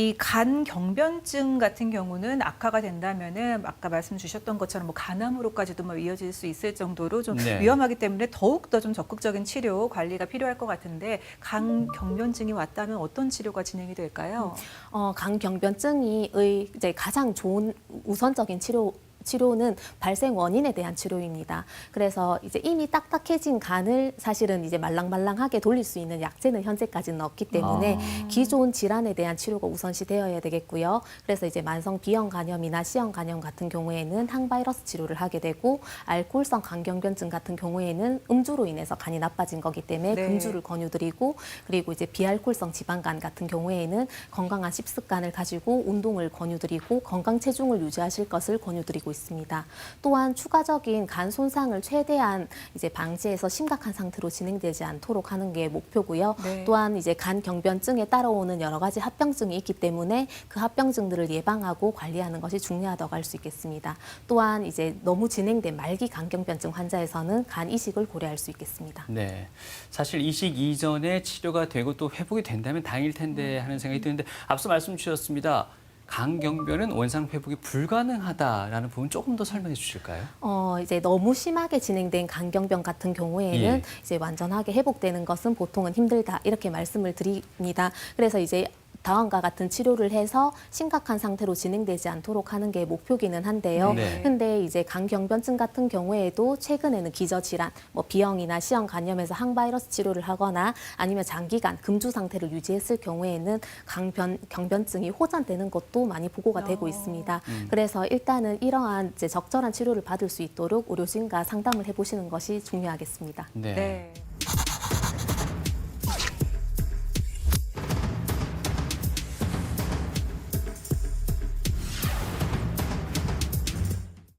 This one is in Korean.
이 간 경변증 같은 경우는 악화가 된다면은 아까 말씀 주셨던 것처럼 뭐 간암으로까지도 뭐 이어질 수 있을 정도로 좀 네. 위험하기 때문에 더욱 더 좀 적극적인 치료 관리가 필요할 것 같은데 간 경변증이 왔다면 어떤 치료가 진행이 될까요? 어, 간 경변증이 의 이제 가장 좋은 우선적인 치료 치료는 발생 원인에 대한 치료입니다. 그래서 이제 이미 딱딱해진 간을 사실은 이제 말랑말랑하게 돌릴 수 있는 약제는 현재까지는 없기 때문에 아. 기존 질환에 대한 치료가 우선시 되어야 되겠고요. 그래서 이제 만성 B형 간염이나 C형 간염 같은 경우에는 항바이러스 치료를 하게 되고 알코올성 간경변증 같은 경우에는 음주로 인해서 간이 나빠진 거기 때문에 네. 금주를 권유드리고 그리고 이제 비알코올성 지방간 같은 경우에는 건강한 식습관을 가지고 운동을 권유드리고 건강 체중을 유지하실 것을 권유드리고 있습니다. 또한 추가적인 간 손상을 최대한 이제 방지해서 심각한 상태로 진행되지 않도록 하는 게 목표고요. 네. 또한 이제 간 경변증에 따라오는 여러 가지 합병증이 있기 때문에 그 합병증들을 예방하고 관리하는 것이 중요하다고 할 수 있겠습니다. 또한 이제 너무 진행된 말기 간경변증 환자에서는 간 이식을 고려할 수 있겠습니다. 네. 사실 이식 이전에 치료가 되고 또 회복이 된다면 다행일 텐데 하는 생각이 드는데 앞서 말씀 주셨습니다. 강경변은 원상 회복이 불가능하다라는 부분 조금 더 설명해 주실까요? 어, 이제 너무 심하게 진행된 간경병 같은 경우에는 예. 이제 완전하게 회복되는 것은 보통은 힘들다 이렇게 말씀을 드립니다. 그래서 이제 다음과 같은 치료를 해서 심각한 상태로 진행되지 않도록 하는 게 목표기는 한데요. 네. 근데 이제 간경변증 같은 경우에도 최근에는 기저질환, 뭐 B형이나 C형 간염에서 항바이러스 치료를 하거나 아니면 장기간 금주 상태를 유지했을 경우에는 강변 경변증이 호전되는 것도 많이 보고가 되고 어. 있습니다. 그래서 일단은 이러한 이제 적절한 치료를 받을 수 있도록 의료진과 상담을 해보시는 것이 중요하겠습니다. 네. 네.